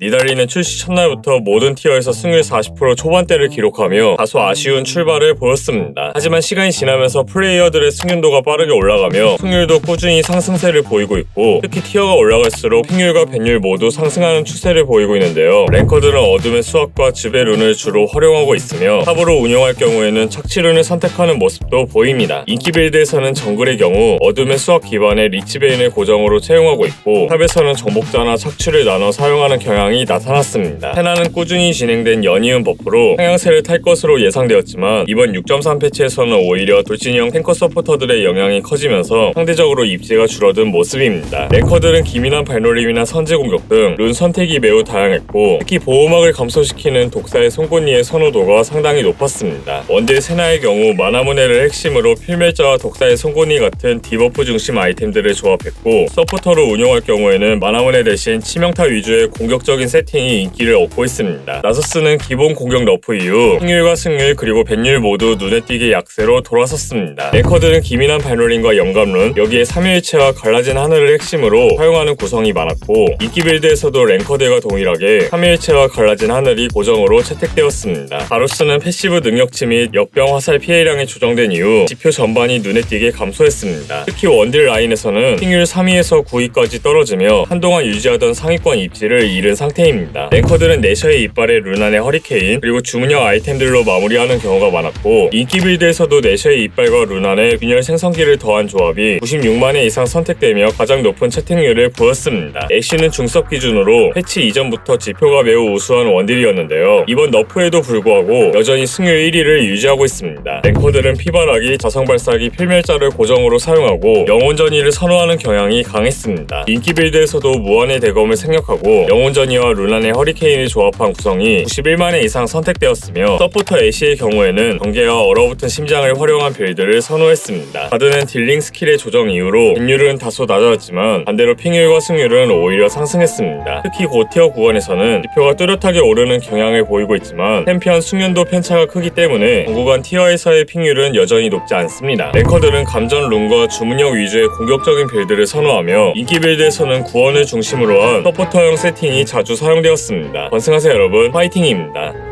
니달리는 출시 첫날부터 모든 티어에서 승률 40% 초반대를 기록하며 다소 아쉬운 출발을 보였습니다. 하지만 시간이 지나면서 플레이어들의 승률도가 빠르게 올라가며 승률도 꾸준히 상승세를 보이고 있고 특히 티어가 올라갈수록 승률과 밴율 모두 상승하는 추세를 보이고 있는데요. 랭커들은 어둠의 수학과 지배 룬을 주로 활용하고 있으며 탑으로 운영할 경우에는 착취 룬을 선택하는 모습도 보입니다. 인기 빌드에서는 정글의 경우 어둠의 수학 기반의 리치베인을 고정으로 채용하고 있고 탑에서는 정복자나 착취를 나눠 사용하는 경향 이 나타났습니다. 테나는 꾸준히 진행된 연이은 버프로 상향세를 탈 것으로 예상되었지만 이번 6.3 패치에서는 오히려 돌진형 탱커 서포터들의 영향이 커지면서 상대적으로 입지가 줄어든 모습입니다. 랭커들은 기민한 발놀림이나 선제 공격 등 룬 선택이 매우 다양했고 특히 보호막을 감소시키는 독사의 송곳니의 선호도가 상당히 높았습니다. 원딜 세나의 경우 마나무네를 핵심으로 필멸자와 독사의 송곳니 같은 디버프 중심 아이템들을 조합했고 서포터로 운용할 경우에는 마나무네 대신 치명타 위주의 공격적인 세팅이 인기를 얻고 있습니다. 나서스는 기본 공격 너프 이후 승률과 승률 그리고 밴율 모두 눈에 띄게 약세로 돌아섰습니다. 랭커들은 기민한 발놀림과 영감룬 여기에 3일체와 갈라진 하늘을 핵심으로 사용하는 구성이 많았고 인기 빌드에서도 랭커들과 동일하게 3일체와 갈라진 하늘이 고정으로 채택되었습니다. 바루스는 패시브 능력치 및 역병 화살 피해량이 조정된 이후 지표 전반이 눈에 띄게 감소했습니다. 특히 원딜 라인에서는 승률 3위에서 9위까지 떨어지며 한동안 유지하던 상위권 입지를 잃은 상태입니다. 랭커들은 내셔의 이빨에 루난의 허리케인 그리고 주문형 아이템들로 마무리하는 경우가 많았고 인기 빌드에서도 내셔의 이빨과 루난의 균열 생성기를 더한 조합이 96만회 이상 선택되며 가장 높은 채택률을 보였습니다. 애쉬는 중섭 기준으로 패치 이전부터 지표가 매우 우수한 원딜이었는데요. 이번 너프에도 불구하고 여전히 승률 1위를 유지하고 있습니다. 랭커들은 피바라기, 자성발사기, 필멸자를 고정으로 사용하고 영혼전이를 선호하는 경향이 강했습니다. 인기 빌드에서도 무한의 대검을 생략하고 영혼전이 와 루난의 허리케인을 조합한 구성이 91만회 이상 선택되었으며 서포터 애쉬의 경우에는 번개와 얼어붙은 심장을 활용한 빌드를 선호했습니다. 바드는 딜링 스킬의 조정 이후로 빈율은 다소 낮아졌지만 반대로 핑율과 승률은 오히려 상승했습니다. 특히 고티어 구간에서는 지표가 뚜렷하게 오르는 경향을 보이고 있지만 챔피언 숙련도 편차가 크기 때문에 전구간 티어에서의 핑율은 여전히 높지 않습니다. 랭커들은 감전 룬과 주문력 위주의 공격적인 빌드를 선호하며 인기 빌드에서는 구원을 중심으로 한 서포터형 세팅이 자주 사용되었습니다. 건승하세요 여러분 파이팅입니다.